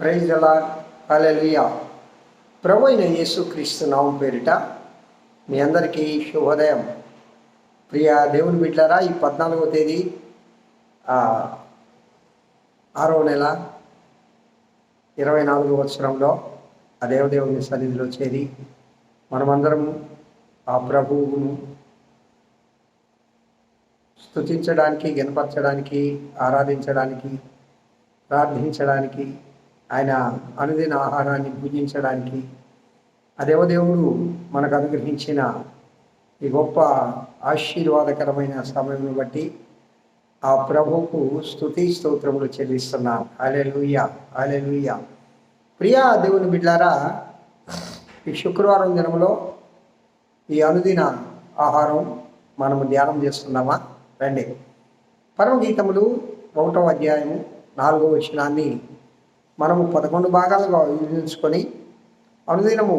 Praise అలా అలెలియా ప్రభు అయిన యేసుక్రీస్తు నామం పేరిట మీ అందరికీ శుభోదయం. ప్రియ దేవుని బిడ్డారా ఈ పద్నాలుగవ తేదీ ఆరో ఆరవ నెల ఇరవై నాలుగో సంవత్సరంలో ఆ దేవదేవుని సన్నిధిలో చేరి మనమందరం ఆ ప్రభువును స్తుతించడానికి గనపరచడానికి ఆరాధించడానికి ప్రార్థించడానికి ఆయన అనుదిన ఆహారాన్ని పూజించడానికి. ఆ దేవదేవుడు మనకు అనుగ్రహించిన ఈ గొప్ప ఆశీర్వాదకరమైన సమయం బట్టి ఆ ప్రభువుకు స్తుతి స్తోత్రములు చెల్లిస్తున్నాం. అలెలుయ్య అలెలుయ్య ప్రియా దేవుని బిడ్డారా ఈ శుక్రవారం దినంలో ఈ అనుదిన ఆహారం మనము ధ్యానం చేస్తున్నామా? రండి. పరమగీతములు ఒకటో అధ్యాయము నాలుగో వచనాన్ని మనము పదకొండు భాగాలుగా విభజించుకొని అనుదినము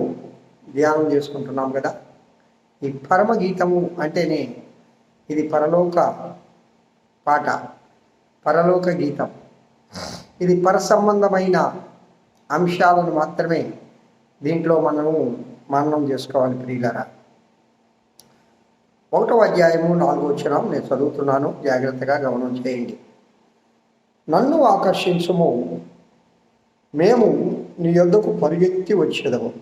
ధ్యానం చేసుకుంటున్నాం కదా. ఈ పరమగీతము అంటేనే ఇది పరలోక పాట పరలోక గీతం. ఇది పరసంబంధమైన అంశాలను మాత్రమే దీంట్లో మనము మననం చేసుకోవాలి ప్రియులరా. ఒకటో అధ్యాయము నాలుగో వచ్చిన నేను చదువుతున్నాను. జాగ్రత్తగా గమనం చేయండి. నన్ను ఆకర్షించుము మేము నీ యొద్దకు పరిగెత్తి వచ్చేదము.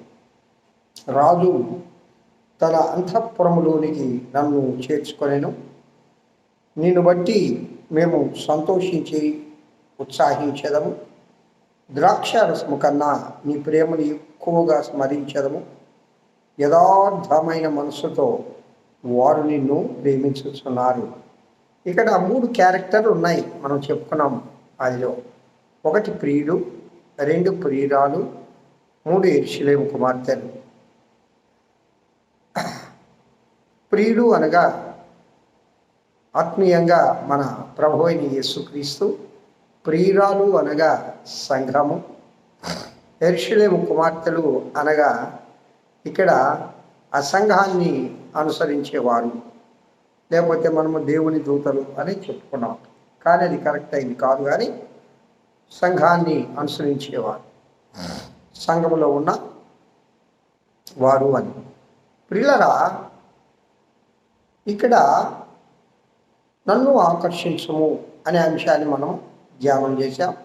రాజు తన అంతఃపురములోనికి నన్ను చేర్చుకొనేను. నిన్ను బట్టి మేము సంతోషించి ఉత్సాహించేదము. ద్రాక్ష రసము కన్నా నీ ప్రేమను ఎక్కువగా స్మరించదము. యథార్థమైన మనసుతో వారు నిన్ను ప్రేమించుతున్నారు ఇక్కడ మూడు క్యారెక్టర్లు ఉన్నాయి మనం చెప్పుకున్నాం. అదిలో ఒకటి ప్రియుడు రెండు ప్రియురాలు మూడు ఎరుషులేము కుమార్తెలు. ప్రియుడు అనగా ఆత్మీయంగా మన ప్రభు అయిన యేసుక్రీస్తు ప్రియురాలు అనగా సంఘము ఎరుషులేము కుమార్తెలు అనగా ఇక్కడ అసంఘాన్ని అనుసరించేవారు లేకపోతే మనము దేవుని దూతలు అని చెప్పుకున్నాం. కానీ అది కరెక్ట్ అయింది కాదు కానీ సంఘాన్ని అనుసరించేవారు. సంఘములో ఉన్న వారు అని. ప్రియులరా ఇక్కడ నన్ను ఆకర్షించము అనే అంశాన్ని మనం ధ్యానం చేశాం.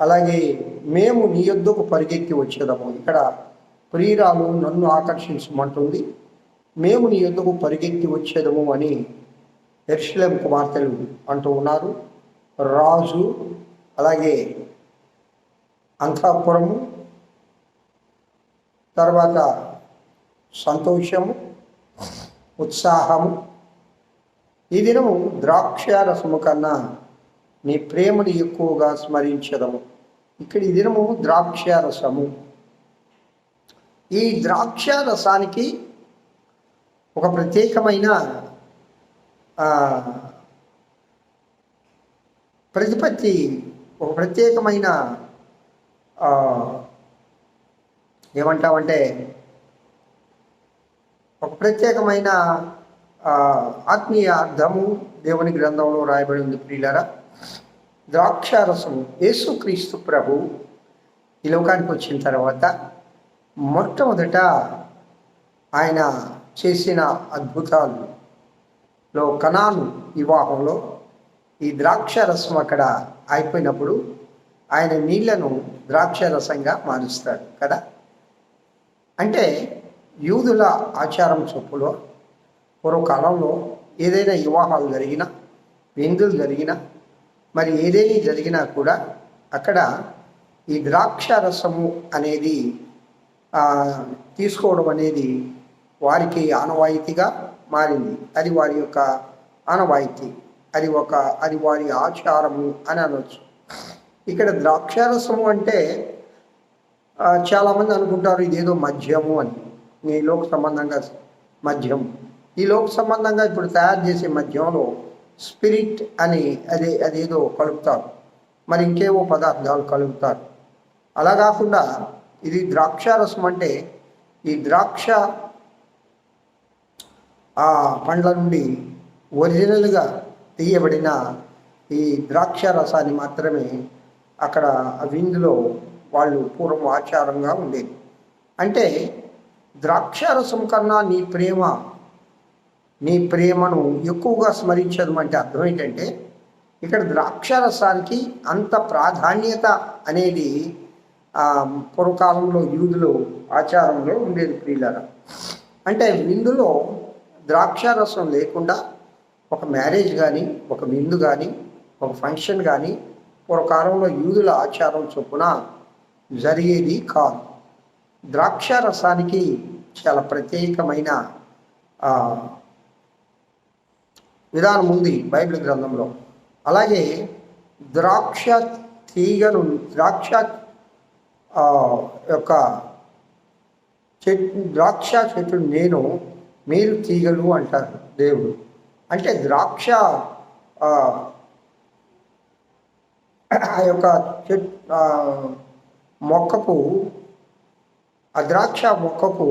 అలాగే మేము నీ యొద్దకు పరిగెత్తి వచ్చేదము. ఇక్కడ ప్రియురాలు నన్ను ఆకర్షించమంటుంది. మేము నీ యొద్దకు పరిగెత్తి వచ్చేదము అని ఎర్షలేం కుమార్తెలు అంటూ ఉన్నారు. రాజు అలాగే అంతఃపురము తర్వాత సంతోషము ఉత్సాహము. ఈ దినము ద్రాక్షారసము కన్నా నీ ప్రేమను ఎక్కువగా స్మరించదము ఇక్కడ ఈ దినము ద్రాక్షారసము. ఈ ద్రాక్షారసానికి ఒక ప్రత్యేకమైన ప్రతిపత్తి ఒక ప్రత్యేకమైన ఏమంటామంటే ఒక ప్రత్యేకమైన ఆత్మీయ అర్థము దేవుని గ్రంథంలో రాయబడి ఉంది ప్రియులరా. ద్రాక్షారసము యేసుక్రీస్తు ప్రభు ఈ లోకానికి వచ్చిన తర్వాత మొట్టమొదట ఆయన చేసిన అద్భుతాలలో కణాను వివాహంలో ఈ ద్రాక్ష రసం అక్కడ అయిపోయినప్పుడు ఆయన నీళ్ళను ద్రాక్షారసంగా మారుస్తాడు కదా? అంటే యూదుల ఆచారం చొప్పులో పూర్వకాలంలో ఏదైనా వివాహాలు జరిగినా విందులు జరిగినా మరి ఏదైనా జరిగినా కూడా అక్కడ ఈ ద్రాక్ష రసము అనేది తీసుకోవడం అనేది వారికి ఆనవాయితీగా మారింది. అది వారి యొక్క ఆనవాయితీ. అది ఒక అది వారి ఆచారము అని అనొచ్చు. ఇక్కడ ద్రాక్షారసము అంటే చాలామంది అనుకుంటారు ఇదేదో మద్యము అని. ఈ లోక సంబంధంగా మద్యం ఈ లోక సంబంధంగా ఇప్పుడు తయారు చేసే మద్యంలో స్పిరిట్ అని అదే అదేదో కలుపుతారు. మరి ఇంకేవో పదార్థాలు కలుపుతారు. అలా కాకుండా ఇది ద్రాక్షారసం అంటే ఈ ద్రాక్ష ఆ పండ్ల నుండి ఒరిజినల్గా తీయబడిన ఈ ద్రాక్ష రసాన్ని మాత్రమే అక్కడ విందులో వాళ్ళు పూర్వం ఆచారంగా ఉండేది. అంటే ద్రాక్షారసం కన్నా నీ ప్రేమ నీ ప్రేమను ఎక్కువగా స్మరించడం అంటే అర్థం ఏంటంటే ఇక్కడ ద్రాక్షారసానికి అంత ప్రాధాన్యత అనేది పూర్వకాలంలో యూదులు ఆచారంలో ఉండేది ప్రియులరా. అంటే విందులో ద్రాక్షారసం లేకుండా ఒక మ్యారేజ్ కానీ ఒక విందు కానీ ఒక ఫంక్షన్ కానీ పూర్వకాలంలో యూదుల ఆచారం చొప్పున జరిగేది కాదు. ద్రాక్ష రసానికి చాలా ప్రత్యేకమైన విధానం ఉంది బైబిల్ గ్రంథంలో. అలాగే ద్రాక్ష తీగను ద్రాక్ష యొక్క చెట్టు ద్రాక్ష చెట్టు నేను మీరు తీగలు అంటారు దేవుడు. అంటే ద్రాక్ష ఆ, యొక్క చెట్ మొక్కకు ఆ ద్రాక్ష మొక్కకు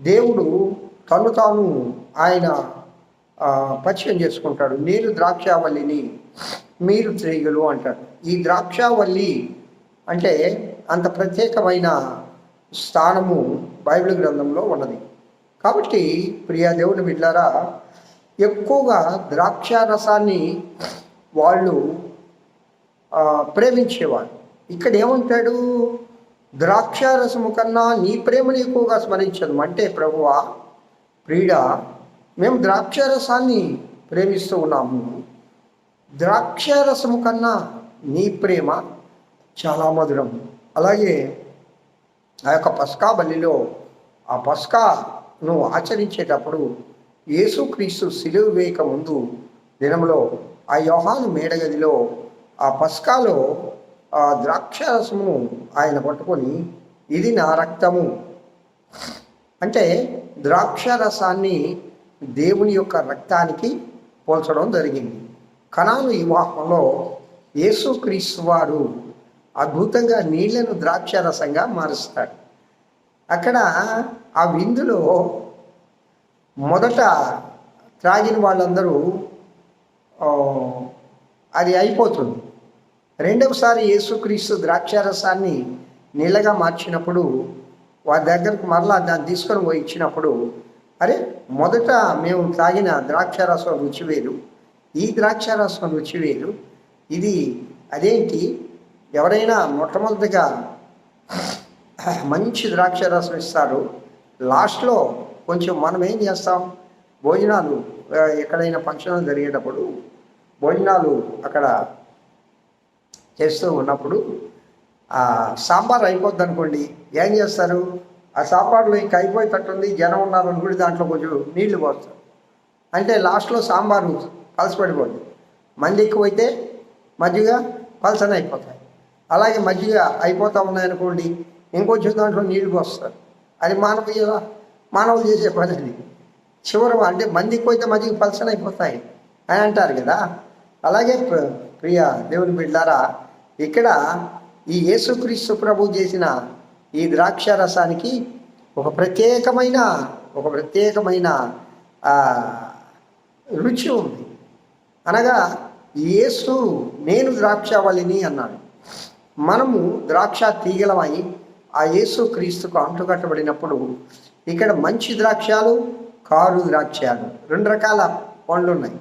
దేవుడు తను తాను ఆయన పరిచయం చేసుకుంటాడు. నేను ద్రాక్షావల్లిని మీరు తీగలు అంటాడు ఈ ద్రాక్షావల్లి అంటే అంత ప్రత్యేకమైన స్థానము బైబిల్ గ్రంథంలో ఉన్నది. కాబట్టి ప్రియా దేవుని బిడ్డారా ఎక్కువగా ద్రాక్ష రసాన్ని వాళ్ళు ప్రేమించేవారు. ఇక్కడ ఏమంటాడు? ద్రాక్షారసము కన్నా నీ ప్రేమను ఎక్కువగా స్మరించదు అంటే ప్రభువా ప్రీడ మేము ద్రాక్షారసాన్ని ప్రేమిస్తూ ఉన్నాము. ద్రాక్షారసము కన్నా నీ ప్రేమ చాలా మధురం. అలాగే ఆ యొక్క పస్కా బలిలో ఆ పస్కాను ఆచరించేటప్పుడు యేసుక్రీస్తు శిలువ వేయక ముందు దినంలో ఆ యోహాను మేడగదిలో ఆ పస్కాలో ఆ ద్రాక్షారసమును ఆయన పట్టుకొని ఇది నా రక్తము. అంటే ద్రాక్షరసాన్ని దేవుని యొక్క రక్తానికి పోల్చడం జరిగింది. కణాలు వివాహంలో యేసుక్రీస్తు వారు అద్భుతంగా నీళ్ళను ద్రాక్షారసంగా మారుస్తాడు. అక్కడ ఆ విందులో మొదట త్రాగిన వాళ్ళందరూ అది అయిపోతుంది. రెండవసారి యేసుక్రీస్తు ద్రాక్షారసాన్ని నీళ్ళగా మార్చినప్పుడు వారి దగ్గరకు మరలా దాన్ని తీసుకొని పోయి ఇచ్చినప్పుడు అరే మొదట మేము తాగిన ద్రాక్షారసం రుచి వేరు ఈ ద్రాక్షారసం రుచి వేరు. ఇది అదేంటి? ఎవరైనా మొట్టమొదటిగా మంచి ద్రాక్షారసం ఇస్తారు లాస్ట్లో కొంచెం మనం ఏం చేస్తాం? భోజనాలు ఎక్కడైనా ఫంక్షన్లు జరిగేటప్పుడు భోజనాలు అక్కడ చేస్తూ ఉన్నప్పుడు ఆ సాంబార్ అయిపోద్ది అనుకోండి ఏం చేస్తారు? ఆ సాంబార్లో ఇంక అయిపోయేటట్టుంది. జనం ఉన్నారు కూడా దాంట్లో కొంచెం నీళ్ళు పోస్తారు. అంటే లాస్ట్లో సాంబారు పలసపడిపోద్ది మంది ఎక్కువైతే మజ్జిగ పలసన అయిపోతాయి. అలాగే మజ్జిగ అయిపోతూ ఉన్నాయనుకోండి ఇంకొంచెం దాంట్లో నీళ్ళు పోస్తారు. అది మానవీయ మానవులు చేసే పని అది చివరి అంటే మందికి పోతే మంచిగా పలసన అయిపోతాయి. అని అంటారు కదా. అలాగే ప్ర- ప్రియ దేవుని బిడ్డారా ఇక్కడ ఈ యేసుక్రీస్తు ప్రభు చేసిన ఈ ద్రాక్ష రసానికి ఒక ప్రత్యేకమైన ఒక ప్రత్యేకమైన రుచి ఉంది. అనగా యేసు నేను ద్రాక్షావళిని అన్నాడు. మనము ద్రాక్ష తీగలమై ఆ యేసు క్రీస్తుకు అంటుకట్టబడినప్పుడు ఇక్కడ మంచి ద్రాక్షాలు కారు ద్రాక్షాలు రెండు రకాల పండ్లు ఉన్నాయి.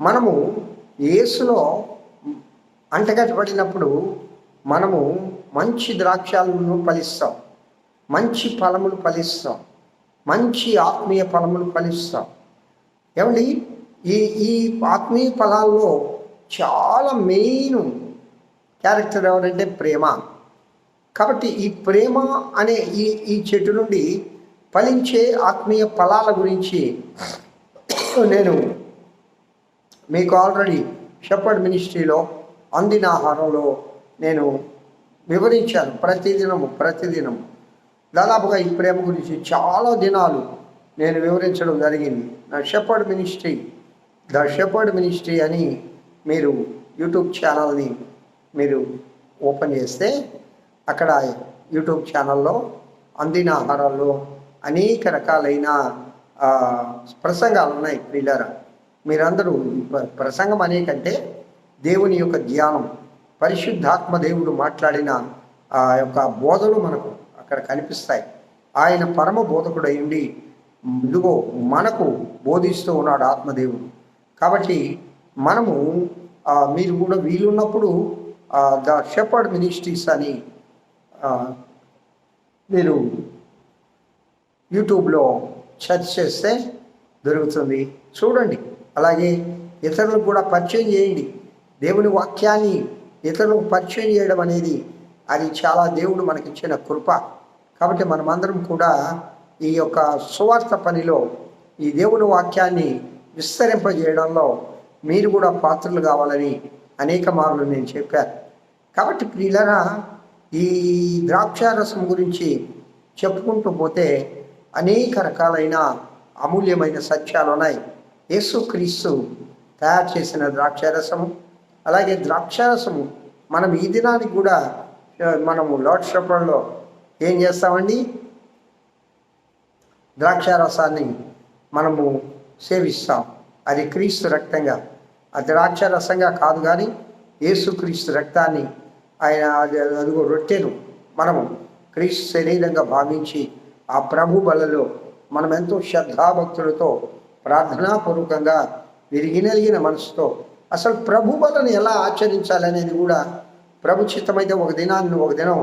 మనము ఏసులో అంటగట్టబడినప్పుడు మనము మంచి ద్రాక్షాలను ఫలిస్తాం. మంచి ఫలములు ఫలిస్తాం. మంచి ఆత్మీయ ఫలములు ఫలిస్తాం. ఏమండి? ఈ ఈ ఆత్మీయ ఫలాల్లో చాలా మెయిన్ క్యారెక్టర్ ఎవరంటే ప్రేమ. కాబట్టి ఈ ప్రేమ అనే ఈ ఈ చెట్టు నుండి ఫలించే ఆత్మీయ ఫలాల గురించి నేను మీకు ఆల్రెడీ షెపర్డ్ మినిస్ట్రీలో అందిన ఆహారంలో నేను వివరించాను. ప్రతిదినము ప్రతిదినం దాదాపుగా ఈ ప్రేమ గురించి చాలా దినాలు నేను వివరించడం జరిగింది. నా shepherd ministry the shepherd ministry అని మీరు యూట్యూబ్ ఛానల్ని మీరు ఓపెన్ చేస్తే అక్కడ యూట్యూబ్ ఛానల్లో అందిన ఆహారాల్లో అనేక రకాలైన ప్రసంగాలు ఉన్నాయి ప్రియులారా. మీరందరూ ప్రసంగం అనేకంటే దేవుని యొక్క ధ్యానం పరిశుద్ధాత్మ దేవుడు మాట్లాడిన ఆ యొక్క బోధలు మనకు అక్కడ కనిపిస్తాయి. ఆయన పరమ బోధకుడు అయ్యుండి ఇదిగో మనకు బోధిస్తూ ఉన్నాడు ఆత్మదేవుడు. కాబట్టి మనము మీరు కూడా వీలున్నప్పుడు ద షెపర్డ్ మినిస్ట్రీస్ అని మీరు యూట్యూబ్లో సెర్చ్ చేస్తే దొరుకుతుంది. చూడండి. అలాగే ఇతరులకు కూడా పరిచయం చేయండి. దేవుని వాక్యాన్ని ఇతరులకు పరిచయం చేయడం అనేది అది చాలా దేవుడు మనకిచ్చిన కృప. కాబట్టి మనమందరం కూడా ఈ యొక్క సువార్త పనిలో ఈ దేవుని వాక్యాన్ని విస్తరింపజేయడంలో మీరు కూడా పాత్రలు కావాలని అనేక మార్లు నేను చెప్పాను. కాబట్టి ప్రియులరా ఈ ద్రాక్షారసం గురించి చెప్పుకుంటూ పోతే అనేక రకాలైన అమూల్యమైన సత్యాలు ఉన్నాయి. యేసుక్రీస్తు తయారు చేసిన ద్రాక్షారసము అలాగే ద్రాక్షారసము మనం ఈ దినానికి కూడా మనము లోట్ షెపర్లో ఏం చేస్తామండి? ద్రాక్షారసాన్ని మనము సేవిస్తాం. అది క్రీస్తు రక్తంగా. ఆ ద్రాక్షారసంగా కాదు కానీ యేసుక్రీస్తు రక్తాన్ని ఆయన అది అదిగో రొట్టెను మనము క్రీస్తు శరీరంగా భావించి ఆ ప్రభు బలలో మనం ఎంతో శ్రద్ధాభక్తులతో ప్రార్థనాపూర్వకంగా విరిగినలిగిన మనసుతో అసలు ప్రభు బలను ఎలా ఆచరించాలనేది కూడా ప్రభు చిత్తమైతే ఒక దినాన్ని ఒక దినం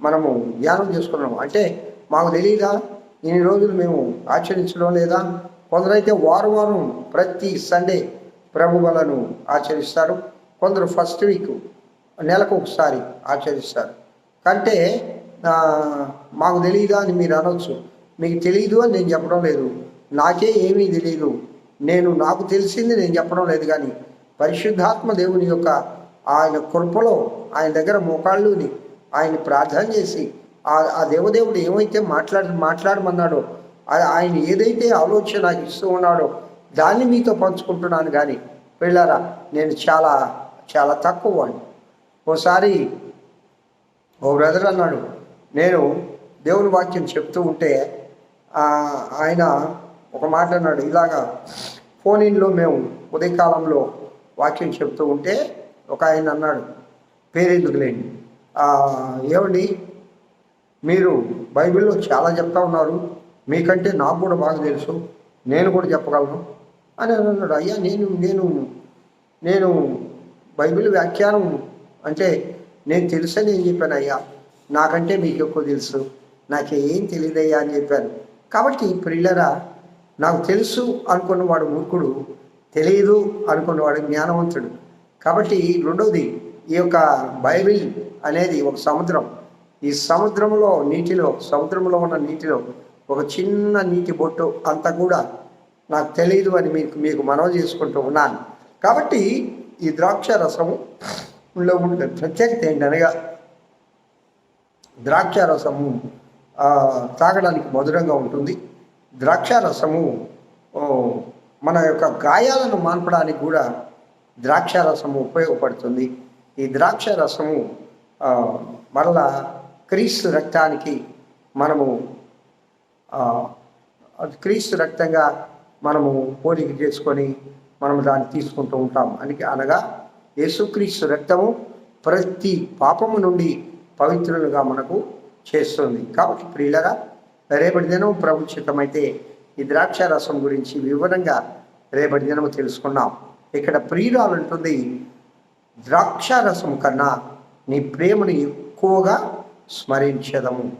మనము ధ్యానం చేసుకున్నాము అంటే మాకు తెలియదా ఇన్ని రోజులు మేము ఆచరించడం లేదా? కొందరైతే వారం వారం ప్రతి సండే ప్రభు బలను ఆచరిస్తారు. కొందరు ఫస్ట్ వీక్ నెలకు ఒకసారి ఆచరిస్తారు. కంటే మాకు తెలియదా అని మీరు అనొచ్చు. మీకు తెలియదు అని నేను చెప్పడం లేదు. నాకే ఏమీ తెలియదు నేను నాకు తెలిసింది నేను చెప్పడం లేదు కానీ పరిశుద్ధాత్మ దేవుని యొక్క ఆయన కృపలో ఆయన దగ్గర మోకాళ్ళుని ఆయన ప్రార్థన చేసి ఆ ఆ దేవదేవుడు ఏమైతే మాట్లాడు మాట్లాడమన్నాడో ఆయన ఏదైతే ఆలోచన నాకు ఇస్తూ ఉన్నాడో దాన్ని మీతో పంచుకుంటున్నాను కానీ వెళ్ళారా నేను చాలా చాలా తక్కువ వాడిని. ఓసారి ఓ బ్రదర్ అన్నాడు నేను దేవుని వాక్యం చెప్తూ ఉంటే ఆయన ఒక మాట అన్నాడు ఇలాగా ఫోన్ ఇన్లో మేము ఉదయకాలంలో వాక్యం చెప్తూ ఉంటే ఒక ఆయన అన్నాడు పేరెందుకులేండి? "ఆ, ఏమండి? మీరు బైబిల్లో చాలా చెప్తా ఉన్నారు మీకంటే నాకు కూడా బాగా తెలుసు నేను కూడా చెప్పగలను? అని అన్నాడు అయ్యా నేను నేను నేను బైబిల్ వ్యాఖ్యానం అంటే నేను తెలుసని ఏం చెప్పాను అయ్యా? నాకంటే మీకు ఎక్కువ తెలుసు. నాకేం తెలియదయ్యా అని చెప్పాను. కాబట్టి ప్రిల్లరా నాకు తెలుసు అనుకున్నవాడు మూర్ఖుడు తెలియదు అనుకున్నవాడు జ్ఞానవంతుడు. కాబట్టి రెండవది ఈ యొక్క బైబిల్ అనేది ఒక సముద్రం. ఈ సముద్రంలో నీటిలో సముద్రంలో ఉన్న నీటిలో ఒక చిన్న నీటి బొట్టు అంతా కూడా నాకు తెలియదు అని మీకు మీకు మనవి చేసుకుంటూ ఉన్నాను. కాబట్టి ఈ ద్రాక్ష రసములో ఉండే ప్రత్యేకత ఏంటనగా ద్రాక్ష రసము తాగడానికి మధురంగా ఉంటుంది. ద్రాక్ష రసము మన యొక్క గాయాలను మాన్పడానికి కూడా ద్రాక్ష రసము ఉపయోగపడుతుంది. ఈ ద్రాక్ష రసము మరలా క్రీస్తు రక్తానికి మనము క్రీస్తు రక్తంగా మనము పోలిక చేసుకొని మనము దాన్ని తీసుకుంటూ ఉంటాం అని అనగా యేసుక్రీస్తు రక్తము ప్రతి పాపము నుండి పవిత్రులుగా మనకు చేస్తుంది. కాబట్టి ప్రియులరా రేపటి దినం ప్రభుత్వమైతే ఈ ద్రాక్ష రసం గురించి వివరంగా రేపటి దినం తెలుసుకున్నాం. ఇక్కడ ప్రియురాలు ఉంటుంది ద్రాక్ష రసం కన్నా నీ ప్రేమను ఎక్కువగా స్మరించదము.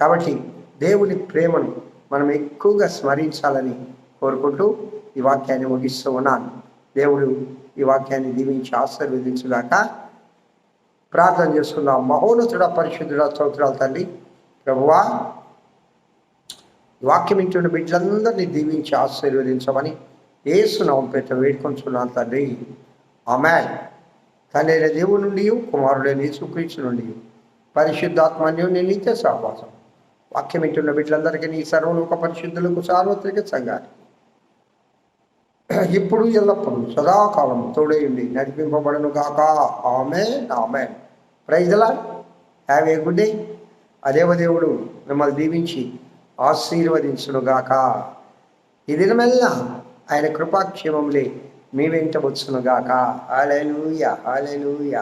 కాబట్టి దేవుని ప్రేమను మనం ఎక్కువగా స్మరించాలని కోరుకుంటూ ఈ వాక్యాన్ని ముగిస్తూ ఉన్నాను. దేవుడు ఈ వాక్యాన్ని దీవించి ఆశీర్వదించుగాక ప్రార్థన చేసుకున్నాం మహోన్నతుడ పరిశుద్ధుడ స్తోత్రాలు తల్లి. ప్రభువా వాక్యం ఇంటున్న బిడ్డలందరినీ దీవించి ఆశీర్వదించమని ఏసునామం పెట్ట వేడుకొంచున్నాను తండ్రి ఆమెన్. తండ్రి దేవుడి నుండి కుమారుడైన యేసుక్రీస్తు నుండి పరిశుద్ధాత్మన్యుని నిత్య సహవాసం. వాక్యం ఇంటున్న బిడ్డలందరికీ నీ సర్వలోక పరిశుద్ధులకు సార్వత్రిక సంఘానికి ఇప్పుడు ఎల్లప్పుడు సదాకాలం తోడేయండి నడిపింపబడను గాక. ఆమె praise the Lord have a good day. అదేవదేవుడు మిమ్మల్ని దీవించి ఆశీర్వదించునుగాక. ఈ దినమెల్లా ఆయన కృపాక్షేమములే మీ వెంట వచ్చునుగాక. గాక హాలెలూయ